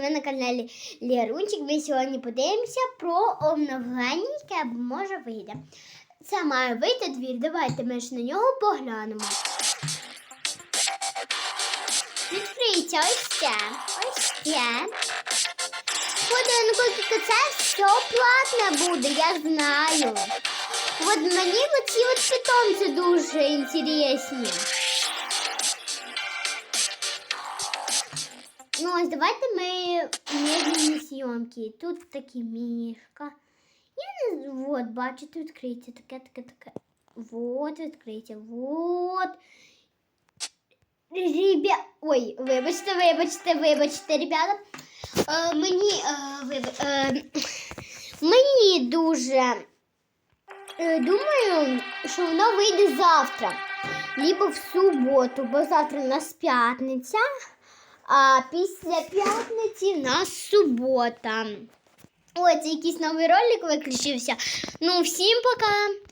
Ви на каналі Лєрунчик. Ми сьогодні подивимося про обновлення, яке може вийде. Це має вийти двір. Давайте ми ж на нього поглянемо. Відкриється ось це. Ось це. Будинку, тільки це все платне буде, я знаю. От мені оці от питомці дуже інтересні. Ну, ось давайте ми медленні зйомки. Тут такі мішка. Я не з- вот, бачите, відкриється таке, таке, таке. Вот, відкриється. Вот. Ребя... Ой, вибачте, вибачте, вибачте, ребята. Е, мені, е, виб... е, мені дуже е, думаю, що воно вийде завтра. Либо в суботу, бо завтра у нас п'ятниця. А після п'ятниці в нас субота. Ось якийсь новий ролик виключився. Ну, всім пока!